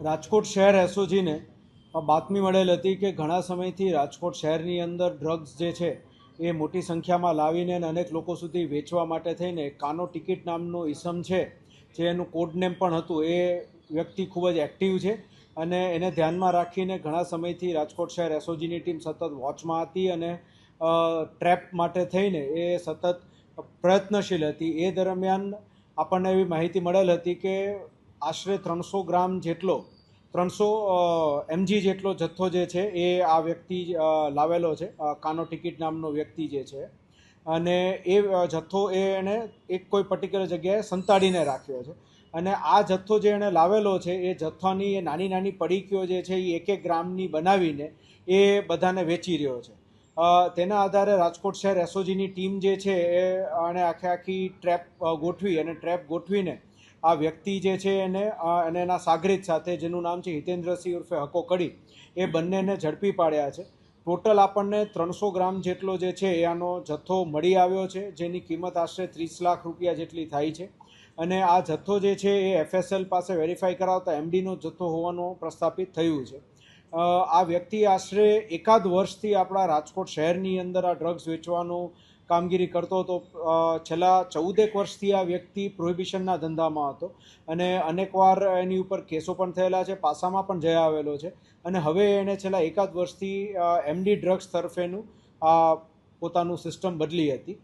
રાજકોટ શહેર એસઓજીને બાતમી મળેલ હતી કે ઘણા સમયથી રાજકોટ શહેરની અંદર ડ્રગ્સ જે છે એ મોટી સંખ્યામાં લાવીને અને અનેક લોકો સુધી વેચવા માટે થઈને કાનો ટિકિટ નામનો ઇસમ છે, જે એનું કોડ નેમ પણ હતું, એ વ્યક્તિ ખૂબ જ એક્ટિવ છે. અને એને ધ્યાનમાં રાખીને ઘણા સમયથી રાજકોટ શહેર એસઓજીની ટીમ સતત વોચમાં હતી અને ટ્રેપ માટે થઈને એ સતત પ્રયત્નશીલ હતી. એ દરમિયાન આપણને એવી માહિતી મળેલ હતી કે આશરે ત્રણસો ગ્રામ જેટલો, ત્રણસો એમજી જેટલો જથ્થો જે છે એ આ વ્યક્તિ લાવેલો છે. કાનો ટિકિટ નામનો વ્યક્તિ જે છે. અને એ જથ્થો એ એણે એક કોઈ પર્ટિક્યુલર જગ્યાએ સંતાડીને રાખ્યો છે. અને આ જથ્થો જે એણે લાવેલો છે, એ જથ્થાની એ નાની નાની પડીકીઓ જે છે એ એક એક ગ્રામની બનાવીને એ બધાને વેચી રહ્યો છે. તેના આધારે રાજકોટ શહેર એસઓજીની ટીમ જે છે એ આણે આખે આખી ટ્રેપ ગોઠવી અને ટ્રેપ ગોઠવીને આ વ્યક્તિ જે છે એને અને એના સાગરીત સાથે, જેનું નામ છે હિતેન્દ્રસિંહ ઉર્ફે હકો કડી, એ બંનેને ઝડપી પાડ્યા છે. ટોટલ આપણને ત્રણસો ગ્રામ જેટલો જે છે એ આનો જથ્થો મળી આવ્યો છે, જેની કિંમત આશરે ત્રીસ લાખ રૂપિયા જેટલી થાય છે. અને આ જથ્થો જે છે એ એફએસએલ પાસે વેરીફાઈ કરાવતા એમડીનો જથ્થો હોવાનું પ્રસ્થાપિત થયું છે. આ વ્યક્તિ આશરે એકાદ વર્ષથી આપણા રાજકોટ શહેરની અંદર આ ડ્રગ્સ વેચવાનું કામગીરી કરતો હતો. છેલ્લા ચૌદેક વર્ષથી આ વ્યક્તિ પ્રોહિબિશનના ધંધામાં હતો અને અનેકવાર એની ઉપર કેસો પણ થયેલા છે, પાસામાં પણ જઈ આવેલો છે અને હવે એણે છેલ્લા એકાદ વર્ષથી એમડી ડ્રગ્સ તરફેનું આ પોતાનું સિસ્ટમ બદલી હતી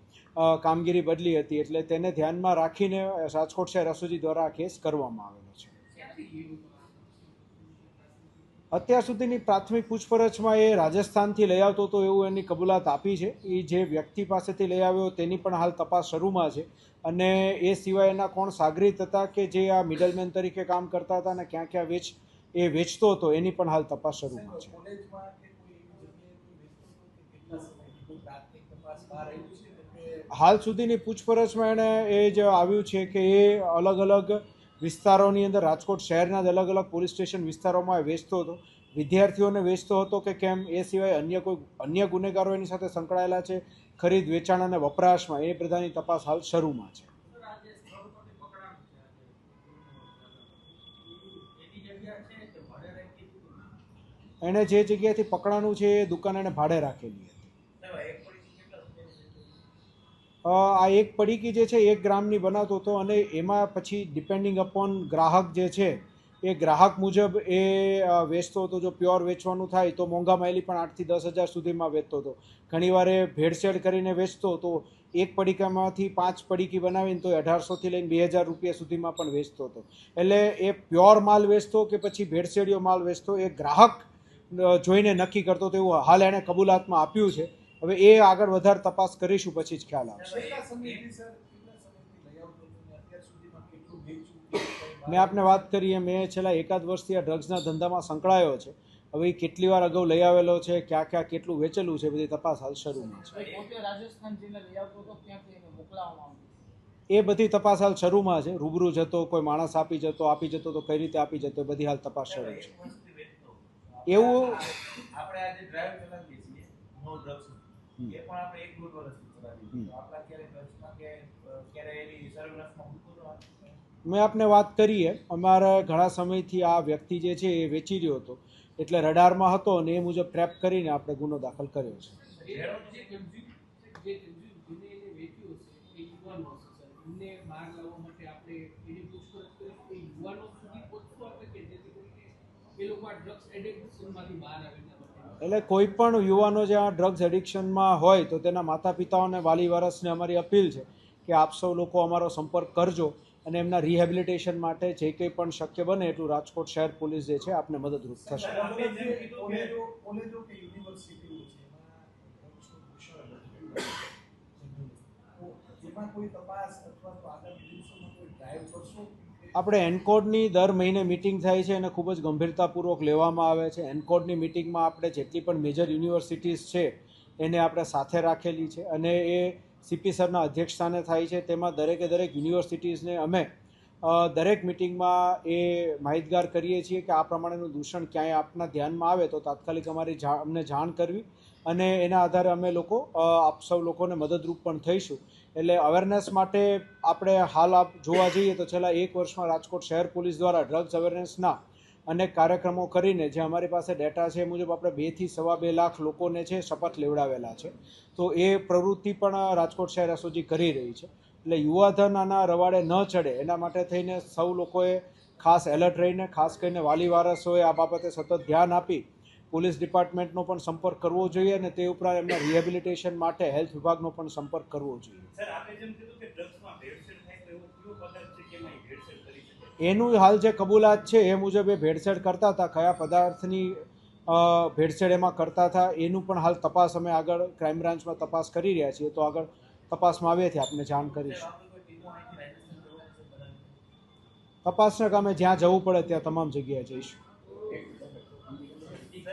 કામગીરી બદલી હતી એટલે તેને ધ્યાનમાં રાખીને રાજકોટ શહેર એસઓજી દ્વારા આ કેસ કરવામાં આવેલો છે. અત્યાર સુધીની પ્રાથમિક પૂછપરછમાં એ રાજસ્થાનથી લઈ આવતો હતો એવું એની કબૂલાત આપી છે. એ જે વ્યક્તિ પાસેથી લઈ આવ્યો તેની પણ હાલ તપાસ શરૂમાં છે અને એ સિવાય એના કોણ સાગરીત હતા કે જે આ મિડલમેન તરીકે કામ કરતા હતા અને ક્યાં ક્યાં વેચ એ વેચતો હતો, એની પણ હાલ તપાસ શરૂમાં છે. હાલ સુધીની પૂછપરછમાં એણે એ જ આવ્યું છે કે એ અલગ અલગ વિસ્તારોની અંદર રાજકોટ શહેરના જ અલગ અલગ પોલીસ સ્ટેશન વિસ્તારોમાં વેચતો હતો. વિદ્યાર્થીઓને વેચતો હતો કે કેમ એ સિવાય અન્ય કોઈ અન્ય ગુનેગારો એની સાથે સંકળાયેલા છે? ખરીદ, વેચાણ અને વપરાશમાં એ બધાની તપાસ હાલ શરૂમાં છે. છે છે એણે જે જગ્યાએથી પકડાનું છે એ દુકાન એણે ભાડે રાખેલી હતી સાહેબ, એક પડી કેટલા રૂપિયા છે? અ, આ એક પડીકી જે છે, એક ગ્રામની બનાવતો હતો અને એમાં પછી ડિપેન્ડિંગ અપોન ગ્રાહક જે છે, એ ગ્રાહક મુજબ એ વેચતો હતો. જો પ્યોર વેચવાનું થાય તો મોંઘા માયલી પણ આઠથી દસ હજાર સુધીમાં વેચતો હતો. ઘણીવાર ભેળસેળ કરીને વેચતો તો એક પડીકામાંથી પાંચ પડીકી બનાવીને તો અઢારસોથી લઈને બે હજાર રૂપિયા સુધીમાં પણ વેચતો હતો. એટલે એ પ્યોર માલ વેચતો કે પછી ભેળસેળીઓ માલ વેચતો, એ ગ્રાહક જોઈને નક્કી કરતો તો એવું હાલ એણે કબૂલાતમાં આપ્યું છે. હવે એ આગળ વધારે તપાસ કરીશું પછી જ ખ્યાલ આવશે. મેં આપને વાત કરી એમ મેં છેલ્લા એકાદ વર્ષથી આ ડ્રગ્સના ધંધામાં સંકળાયો છે. હવે એ કેટલી વાર અગાઉ લઈ આવેલો છે ક્યાં ક્યાં કેટલું વેચેલું છે બધી તપાસ હાલ શરૂમાં છે. એ બધી તપાસ હાલ શરૂમાં છે. રૂબરૂ જતો કોઈ માણસ આપી જતો આપી જતો તો કઈ રીતે આપી જતો એ બધી હાલ તપાસ શરૂ છે. એવું આપણે આજે ડ્રાઈવ નો ડ્રગ્સ એ પણ આપણે એક દોઢ વર્ષથી આપણા ક્યારે ડ્રગ્સમાં કે ક્યારે એની સર્વેલન્સમાં મૂકવું મેં આપને વાત કરીએ અમારા ઘણા સમયથી આ વ્યક્તિ જે છે એ વેચી રહ્યો હતો. એટલે રડારમાં હતો અને એ મુજબ ટ્રેપ કરીને આપણે ગુનો દાખલ કર્યો છે. એ લોકો આ ડ્રગ્સ એડિક્શનમાંથી બહાર આવે એના માટે એટલે કોઈ પણ યુવાનો જે આ ડ્રગ્સ એડિક્શનમાં હોય તો તેના માતા પિતાઓને વાલી વરસને અમારી અપીલ છે કે આપ સૌ લોકો અમારો સંપર્ક કરજો અને એમના રિહેબિલિટેશન માટે જે કંઈ પણ શક્ય બને એટલું રાજકોટ શહેર પોલીસ જે છે આપને મદદરૂપ થશે. કોઈ તપાસ અથવા તો આગળ દિવસોમાં કોઈ ડ્રાઈવ કરશો? આપણે એનકોડની દર મહિને મિટિંગ થાય છે અને ખૂબ જ ગંભીરતાપૂર્વક લેવામાં આવે છે. એનકોડની મિટિંગમાં આપણે જેટલી પણ મેજર યુનિવર્સિટીઝ છે, એને આપણે સાથે રાખેલી છે અને એ સીપી સરના અધ્યક્ષસ્થાને થાય છે. તેમાં દરેકે દરેક યુનિવર્સિટીઝને અમે દરેક મિટિંગમાં એ માહિતગાર કરીએ છીએ કે આ પ્રમાણેનું દૂષણ ક્યાંય આપના ધ્યાનમાં આવે તો તાત્કાલિક અમારી અમને જાણ કરવી. અને એના આધારે અમે લોકો આપ સૌ લોકોને મદદરૂપ પણ થઈશું. એટલે અવેરનેસ માટે આપણે હાલ આપ જોવા જઈએ તો છેલ્લા એક વર્ષમાં રાજકોટ શહેર પોલીસ દ્વારા ડ્રગ્સ અવેરનેસના અનેક કાર્યક્રમો કરીને જે અમારી પાસે ડેટા છે એ મુજબ આપણે બેથી સવા બે લાખ લોકોને છે શપથ લેવડાવેલા છે. તો એ પ્રવૃત્તિ પણ રાજકોટ શહેર એસઓજી કરી રહી છે. એટલે યુવાધન આના રવાડે ન ચડે. એના માટે થઈને સૌ લોકોએ ખાસ એલર્ટ રહીને, ખાસ કરીને વાલી વારસોએ આ બાબતે સતત ધ્યાન આપી પોલીસ ડિપાર્ટમેન્ટનો પણ સંપર્ક કરવો જોઈએ અને તે ઉપરાંત એમના રિહેબિલિટેશન માટે હેલ્થ વિભાગનો પણ સંપર્ક કરવો જોઈએ. એનું હાલ જે કબૂલાત છે એ મુજબ એ ભેળસેળ કરતા હતા કયા પદાર્થની ભેળસેળ એમાં કરતા હતા એનું પણ હાલ તપાસ અમે આગળ ક્રાઇમ બ્રાન્ચમાં તપાસ કરી રહ્યા છીએ. તો આગળ તપાસમાં આવ્યાથી આપને જાણ કરીશું. તપાસના કામે જ્યાં જવું પડે ત્યાં તમામ જગ્યાએ જઈશું.